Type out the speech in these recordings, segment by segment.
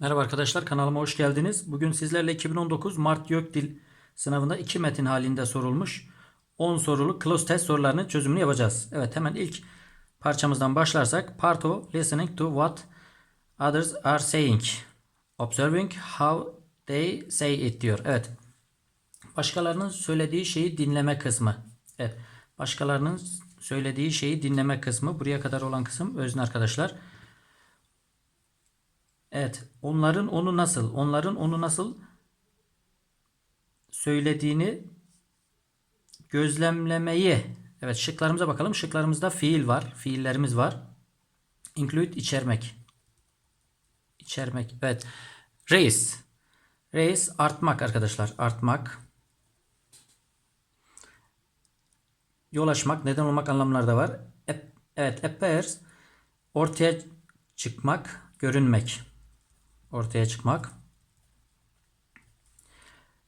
Merhaba arkadaşlar kanalıma hoş geldiniz. Bugün sizlerle 2019 Mart YÖKDİL sınavında iki metin halinde sorulmuş 10 sorulu close test sorularının çözümünü yapacağız. Evet hemen ilk parçamızdan başlarsak part o listening to what others are saying. Observing how they say it diyor. Evet. Başkalarının söylediği şeyi dinleme kısmı. Evet. Başkalarının söylediği şeyi dinleme kısmı. Buraya kadar olan kısım özne arkadaşlar. Evet. Onların onu nasıl, onların onu nasıl söylediğini gözlemlemeyi. Evet şıklarımıza bakalım. Şıklarımızda fiil var. Fiillerimiz var. Include içermek. İçermek. Evet. Raise. Raise artmak arkadaşlar. Artmak. Yol açmak, neden olmak anlamları da var. Evet. Appears ortaya çıkmak, görünmek ortaya çıkmak.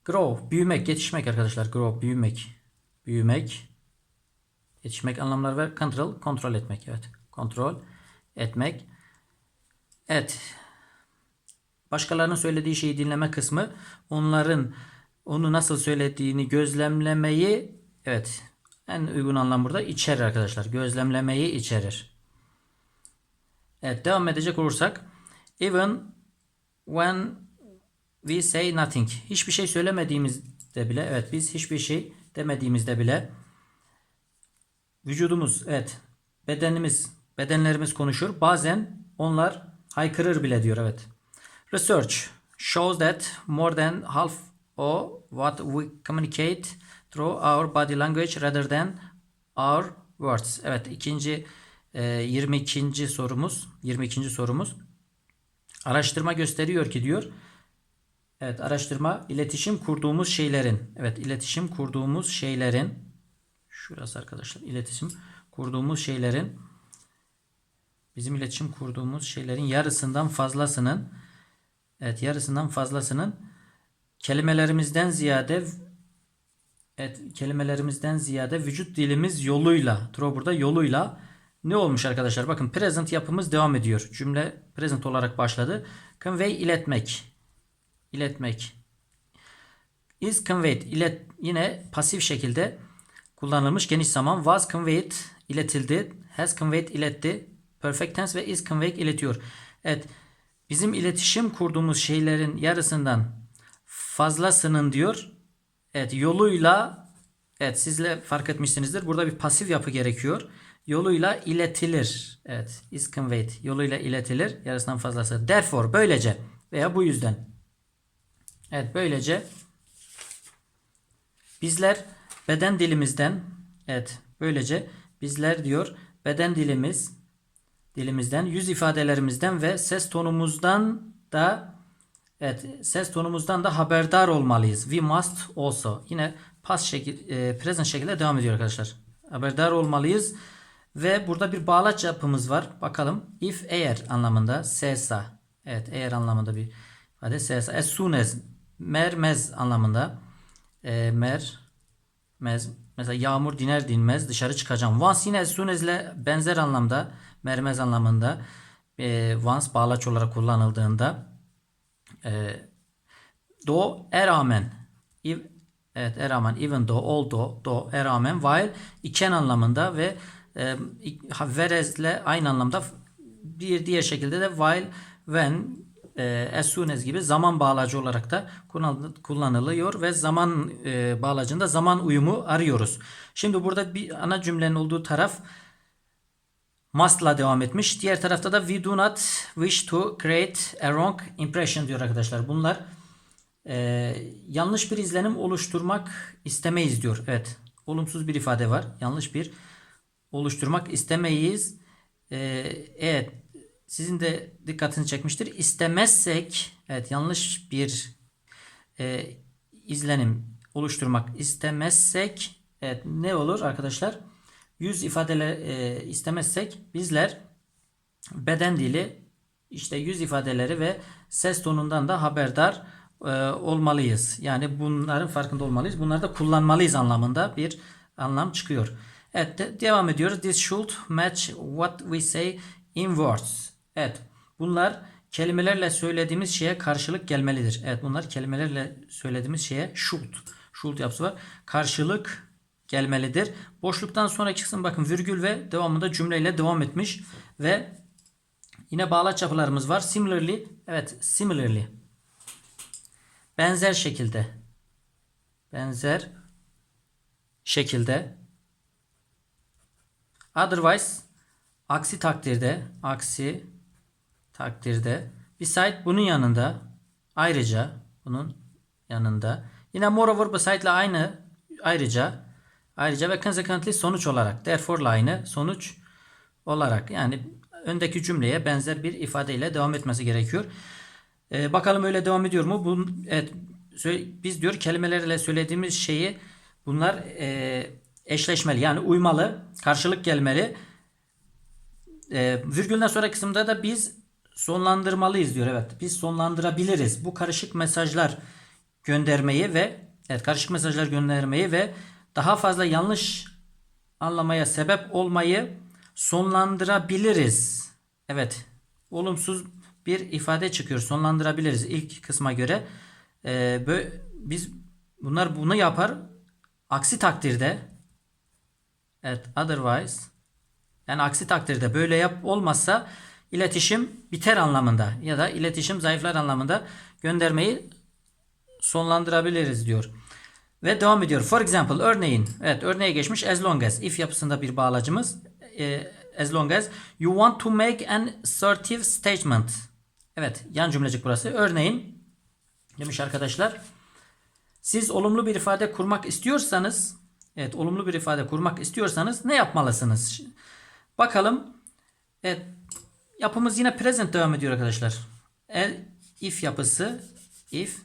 Grow, büyümek, yetişmek arkadaşlar. Grow, büyümek. Büyümek. Yetişmek anlamları var. Control, kontrol etmek. Evet. Kontrol etmek. Evet. Başkalarının söylediği şeyi dinleme kısmı. Onların onu nasıl söylediğini gözlemlemeyi evet en uygun anlam burada içerir arkadaşlar. Gözlemlemeyi içerir. Evet devam edecek olursak even when we say nothing. Hiçbir şey söylemediğimizde bile evet biz hiçbir şey demediğimizde bile vücudumuz evet bedenimiz bedenlerimiz konuşur. Bazen onlar haykırır bile diyor evet. Research shows that more than half of what we communicate through our body language rather than our words. Evet ikinci e, 22. sorumuz 22. sorumuz Araştırma gösteriyor ki diyor. Evet araştırma iletişim kurduğumuz şeylerin. Evet iletişim kurduğumuz şeylerin. Şurası arkadaşlar iletişim kurduğumuz şeylerin. Bizim iletişim kurduğumuz şeylerin yarısından fazlasının. Evet yarısından fazlasının kelimelerimizden ziyade evet kelimelerimizden ziyade vücut dilimiz yoluyla. Through burada yoluyla ne olmuş arkadaşlar? Bakın present yapımız devam ediyor. Cümle present olarak başladı. Convey iletmek. İletmek. Is conveyed. İlet, yine pasif şekilde kullanılmış geniş zaman. Was conveyed iletildi. Has conveyed iletti. Perfect tense ve is conveyed iletiyor. Evet. Bizim iletişim kurduğumuz şeylerin yarısından fazlasının diyor. Evet yoluyla evet sizle fark etmişsinizdir. Burada bir pasif yapı gerekiyor yoluyla iletilir. Evet, is conveyed. Yoluyla iletilir. Yarısından fazlası. Therefore, böylece veya bu yüzden. Evet, böylece bizler beden dilimizden evet, böylece bizler diyor beden dilimiz dilimizden, yüz ifadelerimizden ve ses tonumuzdan da evet, ses tonumuzdan da haberdar olmalıyız. We must also. Yine past şekil, e, present şekilde devam ediyor arkadaşlar. Haberdar olmalıyız. Ve burada bir bağlaç yapımız var. Bakalım. If eğer anlamında sesa. Evet eğer anlamında bir ifade sesa. As soon as mermez anlamında e, mer mez mesela yağmur diner dinmez dışarı çıkacağım. Once yine as soon as ile benzer anlamda mermez anlamında e, once bağlaç olarak kullanıldığında e, do e rağmen if, evet e rağmen even though although do e rağmen while iken anlamında ve e, aynı anlamda bir diğer şekilde de while, when, as soon as gibi zaman bağlacı olarak da kullanılıyor ve zaman bağlacında zaman uyumu arıyoruz. Şimdi burada bir ana cümlenin olduğu taraf must'la devam etmiş. Diğer tarafta da we do not wish to create a wrong impression diyor arkadaşlar. Bunlar e, yanlış bir izlenim oluşturmak istemeyiz diyor. Evet. Olumsuz bir ifade var. Yanlış bir oluşturmak istemeyiz. Ee, evet sizin de dikkatini çekmiştir. İstemezsek evet yanlış bir e, izlenim oluşturmak istemezsek evet ne olur arkadaşlar? Yüz ifadeler e, istemezsek bizler beden dili işte yüz ifadeleri ve ses tonundan da haberdar e, olmalıyız. Yani bunların farkında olmalıyız. Bunları da kullanmalıyız anlamında bir anlam çıkıyor. Evet de, devam ediyoruz. This should match what we say in words. Evet bunlar kelimelerle söylediğimiz şeye karşılık gelmelidir. Evet bunlar kelimelerle söylediğimiz şeye should. Should yapısı var. Karşılık gelmelidir. Boşluktan sonraki kısım bakın virgül ve devamında cümleyle devam etmiş ve yine bağlaç yapılarımız var. Similarly evet similarly benzer şekilde benzer şekilde otherwise aksi takdirde aksi takdirde beside bunun yanında ayrıca bunun yanında yine moreover beside ile aynı ayrıca ayrıca ve consequently sonuç olarak therefore aynı sonuç olarak yani öndeki cümleye benzer bir ifadeyle devam etmesi gerekiyor. Ee, bakalım öyle devam ediyor mu? Bu, evet, biz diyor kelimelerle söylediğimiz şeyi bunlar e, eşleşmeli yani uymalı, karşılık gelmeli. E, virgülden sonra kısımda da biz sonlandırmalıyız diyor. Evet biz sonlandırabiliriz. Bu karışık mesajlar göndermeyi ve evet karışık mesajlar göndermeyi ve daha fazla yanlış anlamaya sebep olmayı sonlandırabiliriz. Evet olumsuz bir ifade çıkıyor. Sonlandırabiliriz ilk kısma göre. Ee, bö- biz bunlar bunu yapar. Aksi takdirde evet otherwise yani aksi takdirde böyle yap olmazsa iletişim biter anlamında ya da iletişim zayıflar anlamında göndermeyi sonlandırabiliriz diyor. Ve devam ediyor. For example örneğin. Evet örneğe geçmiş as long as if yapısında bir bağlacımız. E, as long as you want to make an assertive statement. Evet yan cümlecik burası. Örneğin demiş arkadaşlar. Siz olumlu bir ifade kurmak istiyorsanız evet olumlu bir ifade kurmak istiyorsanız ne yapmalısınız? Bakalım. Evet yapımız yine present devam ediyor arkadaşlar. El, if yapısı if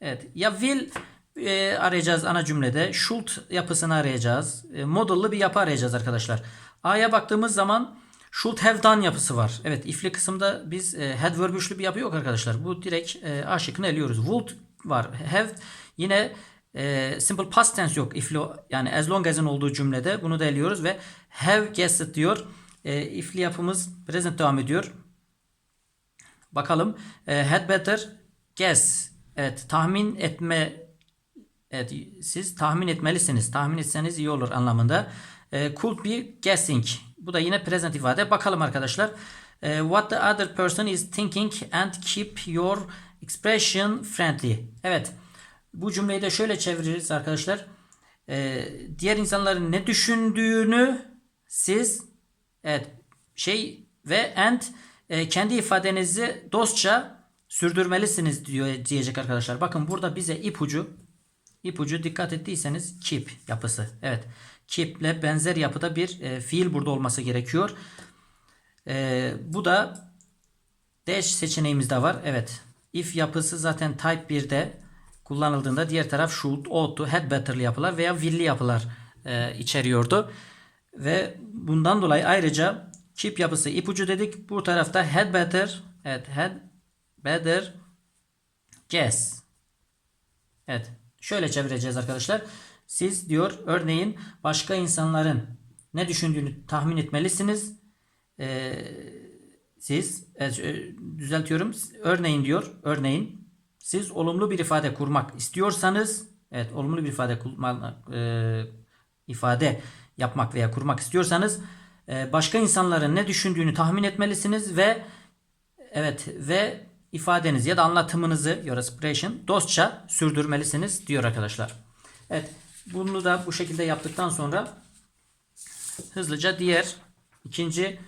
evet ya will e, arayacağız ana cümlede. Should yapısını arayacağız. E, model'lı bir yapı arayacağız arkadaşlar. A'ya baktığımız zaman should have done yapısı var. Evet if'li kısımda biz e, had verb bir yapı yok arkadaşlar. Bu direkt e, A şıkkını eliyoruz. Would var. Have yine e, simple past tense yok. If'li yani as long as'ın olduğu cümlede bunu da eliyoruz ve have guessed diyor. E, if'li yapımız present devam ediyor. Bakalım. E, had better guess. Evet tahmin etme Evet, siz tahmin etmelisiniz. Tahmin etseniz iyi olur anlamında. E, could be guessing. Bu da yine present ifade. Bakalım arkadaşlar. E, what the other person is thinking and keep your expression friendly. Evet. Bu cümleyi de şöyle çeviririz arkadaşlar. E, diğer insanların ne düşündüğünü siz evet şey ve and e, kendi ifadenizi dostça sürdürmelisiniz diyor diyecek arkadaşlar. Bakın burada bize ipucu İpucu dikkat ettiyseniz keep yapısı. Evet. Keep benzer yapıda bir e, fiil burada olması gerekiyor. E, bu da dash seçeneğimizde var. Evet. If yapısı zaten type 1'de kullanıldığında diğer taraf should, ought to, had better'lı yapılar veya will'li yapılar e, içeriyordu. Ve bundan dolayı ayrıca keep yapısı ipucu dedik. Bu tarafta had better, evet had better guess. Evet. Şöyle çevireceğiz arkadaşlar. Siz diyor örneğin başka insanların ne düşündüğünü tahmin etmelisiniz. Ee, siz e, düzeltiyorum. Örneğin diyor. Örneğin siz olumlu bir ifade kurmak istiyorsanız evet olumlu bir ifade kurmak e, ifade yapmak veya kurmak istiyorsanız e, başka insanların ne düşündüğünü tahmin etmelisiniz ve evet ve ifadenizi ya da anlatımınızı your expression dostça sürdürmelisiniz diyor arkadaşlar. Evet bunu da bu şekilde yaptıktan sonra hızlıca diğer ikinci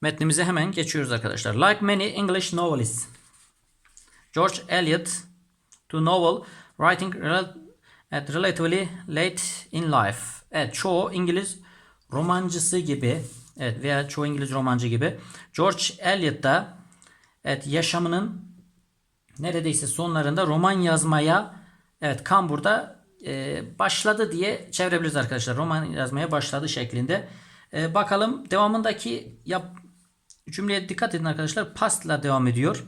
metnimize hemen geçiyoruz arkadaşlar. Like many English novelists George Eliot to novel writing at relatively late in life. Evet çoğu İngiliz romancısı gibi Evet veya çoğu İngiliz romancı gibi. George Eliot da evet yaşamının neredeyse sonlarında roman yazmaya evet Kambur'da e, başladı diye çevirebiliriz arkadaşlar. Roman yazmaya başladı şeklinde. E, bakalım devamındaki yap cümleye dikkat edin arkadaşlar. Pastla devam ediyor.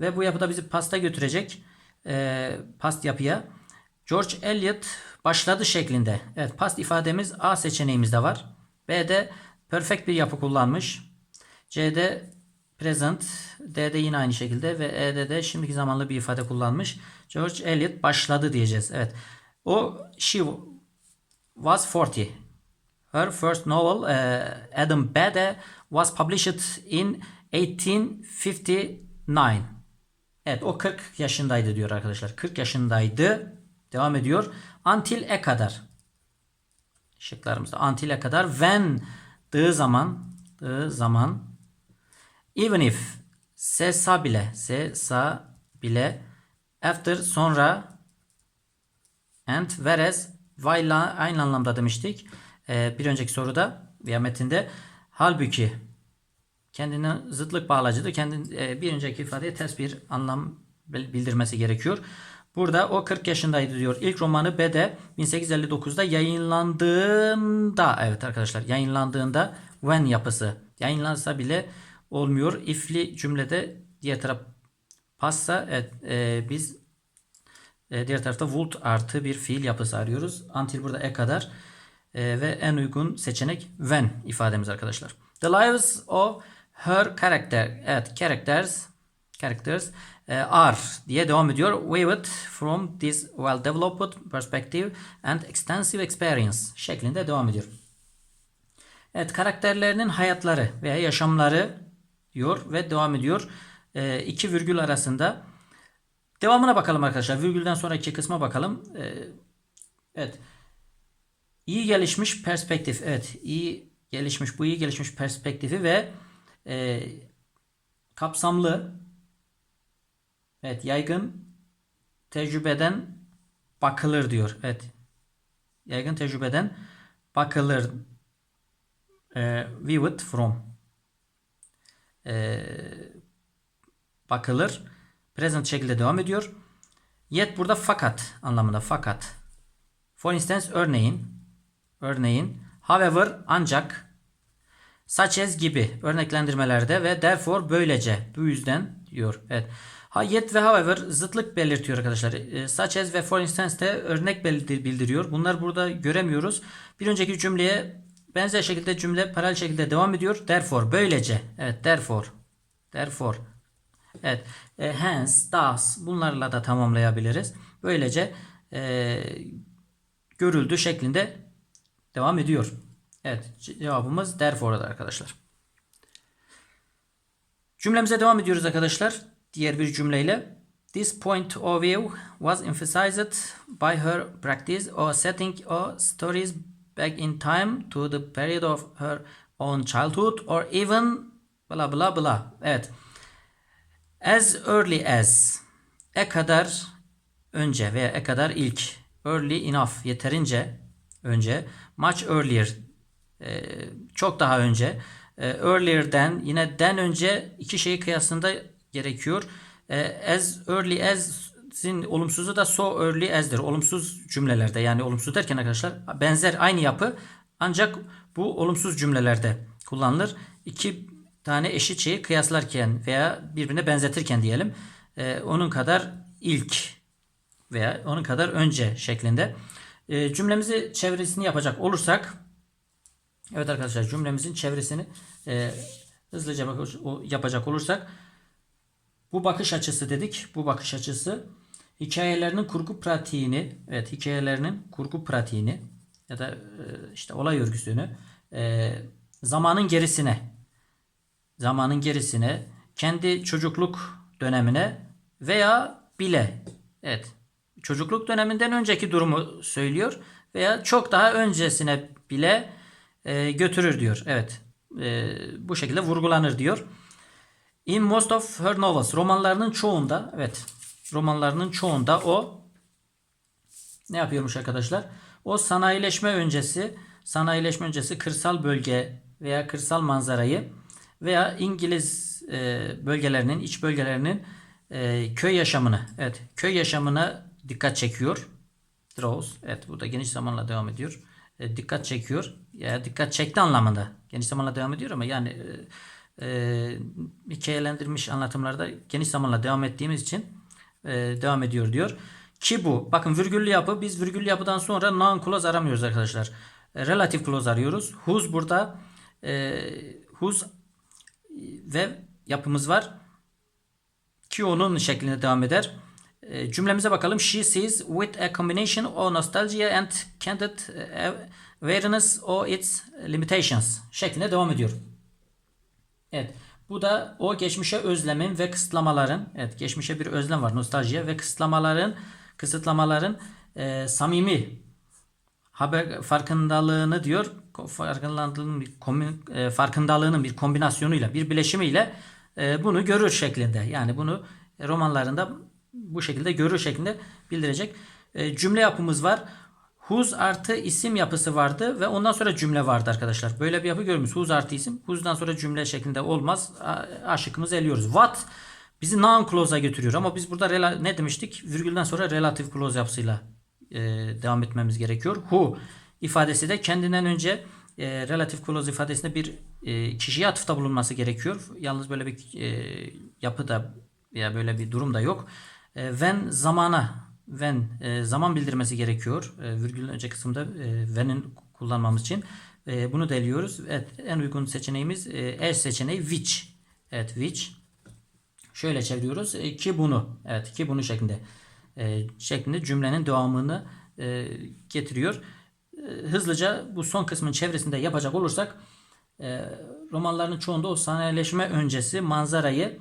Ve bu yapıda bizi pasta götürecek. E, past yapıya. George Eliot başladı şeklinde. Evet past ifademiz A seçeneğimizde var. B'de perfect bir yapı kullanmış. C'de present, D'de yine aynı şekilde ve E'de de şimdiki zamanlı bir ifade kullanmış. George Eliot başladı diyeceğiz. Evet. O she was 40. Her first novel uh, Adam Bede was published in 1859. Evet o 40 yaşındaydı diyor arkadaşlar. 40 yaşındaydı. Devam ediyor. Until e kadar. Şıklarımızda until'e kadar when dığı zaman dığı zaman even if sesa bile sesa bile after sonra and whereas while aynı anlamda demiştik. Ee, bir önceki soruda veya metinde halbuki kendine zıtlık bağlacıdır. Kendi e, bir önceki ifadeye ters bir anlam bildirmesi gerekiyor. Burada o 40 yaşındaydı diyor. İlk romanı Bede 1859'da yayınlandığında evet arkadaşlar yayınlandığında when yapısı yayınlansa bile olmuyor. If'li cümlede diğer taraf passa evet, e, biz e, diğer tarafta would artı bir fiil yapısı arıyoruz. Until burada e kadar e, ve en uygun seçenek when ifademiz arkadaşlar. The lives of her character. Evet characters characters e, are diye devam ediyor. Viewed from this well developed perspective and extensive experience şeklinde devam ediyor. Evet karakterlerinin hayatları veya yaşamları diyor ve devam ediyor. E, iki virgül arasında. Devamına bakalım arkadaşlar. Virgülden sonraki kısma bakalım. E, evet. İyi gelişmiş perspektif. Evet. iyi gelişmiş. Bu iyi gelişmiş perspektifi ve e, kapsamlı Evet yaygın tecrübeden bakılır diyor. Evet. Yaygın tecrübeden bakılır. E, viewed from. E, bakılır. Present şekilde devam ediyor. Yet burada fakat anlamında fakat. For instance örneğin örneğin however ancak such as gibi örneklendirmelerde ve therefore böylece bu yüzden diyor. Evet. Ha, yet ve however zıtlık belirtiyor arkadaşlar. E, such as ve for instance de örnek bildiriyor. Bunlar burada göremiyoruz. Bir önceki cümleye benzer şekilde cümle paralel şekilde devam ediyor. Therefore böylece. Evet therefore. Therefore. Evet. E, hence, thus bunlarla da tamamlayabiliriz. Böylece e, görüldü şeklinde devam ediyor. Evet cevabımız therefore'da arkadaşlar. Cümlemize devam ediyoruz arkadaşlar. Diğer bir cümleyle. This point of view was emphasized by her practice or setting or stories back in time to the period of her own childhood or even bla bla bla. Evet. As early as e kadar önce veya e kadar ilk early enough yeterince önce much earlier e, çok daha önce e, earlier'den yine den önce iki şeyi kıyasında gerekiyor. E, as early as sin olumsuzu da so early as'dir. Olumsuz cümlelerde yani olumsuz derken arkadaşlar benzer aynı yapı ancak bu olumsuz cümlelerde kullanılır. İki tane eşit şeyi kıyaslarken veya birbirine benzetirken diyelim e, onun kadar ilk veya onun kadar önce şeklinde. E, cümlemizi çevresini yapacak olursak evet arkadaşlar cümlemizin çevresini e, hızlıca bak, yapacak olursak bu bakış açısı dedik. Bu bakış açısı hikayelerinin kurgu pratiğini, evet hikayelerinin kurgu pratiğini ya da e, işte olay örgüsünü e, zamanın gerisine zamanın gerisine kendi çocukluk dönemine veya bile evet çocukluk döneminden önceki durumu söylüyor veya çok daha öncesine bile e, götürür diyor. Evet e, bu şekilde vurgulanır diyor. In most of her novels romanlarının çoğunda evet romanlarının çoğunda o ne yapıyormuş arkadaşlar? O sanayileşme öncesi sanayileşme öncesi kırsal bölge veya kırsal manzarayı veya İngiliz e, bölgelerinin iç bölgelerinin e, köy yaşamını evet köy yaşamına dikkat çekiyor. Draws evet burada geniş zamanla devam ediyor. E, dikkat çekiyor. Ya dikkat çekti anlamında. Geniş zamanla devam ediyor ama yani e, e, hikayelendirilmiş anlatımlarda geniş zamanla devam ettiğimiz için e, devam ediyor diyor. Ki bu. Bakın virgüllü yapı. Biz virgüllü yapıdan sonra non clause aramıyoruz arkadaşlar. E, relative clause arıyoruz. Whose burada e, whose ve yapımız var. Ki onun şeklinde devam eder. E, cümlemize bakalım. She sees with a combination of nostalgia and candid e, awareness of its limitations şeklinde devam ediyor. Evet. Bu da o geçmişe özlemin ve kısıtlamaların, evet geçmişe bir özlem var, nostaljiye ve kısıtlamaların, kısıtlamaların e, samimi haber farkındalığını diyor, farkındalığının bir komün- e, farkındalığının bir kombinasyonuyla, bir bileşimiyle e, bunu görür şeklinde. Yani bunu romanlarında bu şekilde görür şeklinde bildirecek. E, cümle yapımız var. Whose artı isim yapısı vardı ve ondan sonra cümle vardı arkadaşlar. Böyle bir yapı görmüş. Whose artı isim. Whose'dan sonra cümle şeklinde olmaz. A- şıkkımızı eliyoruz. What bizi noun clause'a götürüyor ama biz burada ne demiştik? Virgülden sonra relative clause yapısıyla e, devam etmemiz gerekiyor. Who ifadesi de kendinden önce e, relative clause ifadesinde bir e, kişiye atıfta bulunması gerekiyor. Yalnız böyle bir e, yapı da ya böyle bir durum da yok. E, when zamana when e, zaman bildirmesi gerekiyor. E, virgülün önce kısımda e, when'in kullanmamız için. E, bunu deliyoruz. Evet, en uygun seçeneğimiz e, eş seçeneği which. Evet which. Şöyle çeviriyoruz. E, ki bunu. Evet ki bunu şeklinde. E, şeklinde cümlenin devamını e, getiriyor. E, hızlıca bu son kısmın çevresinde yapacak olursak e, romanların çoğunda o sanayileşme öncesi manzarayı e,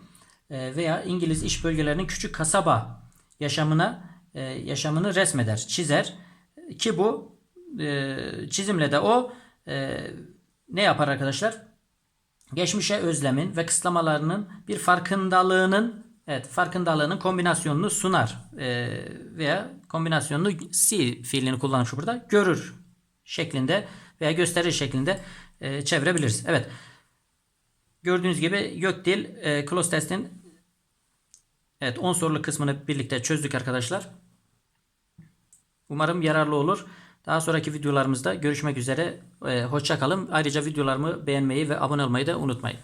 veya İngiliz iş bölgelerinin küçük kasaba yaşamına e, yaşamını resmeder, çizer. Ki bu e, çizimle de o e, ne yapar arkadaşlar? geçmişe özlemin ve kısıtlamalarının bir farkındalığının evet farkındalığının kombinasyonunu sunar veya kombinasyonunu see fiilini kullanmış burada görür şeklinde veya gösterir şeklinde e, çevirebiliriz. Evet. Gördüğünüz gibi Gökdil e, close test'in evet 10 soruluk kısmını birlikte çözdük arkadaşlar. Umarım yararlı olur. Daha sonraki videolarımızda görüşmek üzere. Ee, hoşça kalın. Ayrıca videolarımı beğenmeyi ve abone olmayı da unutmayın.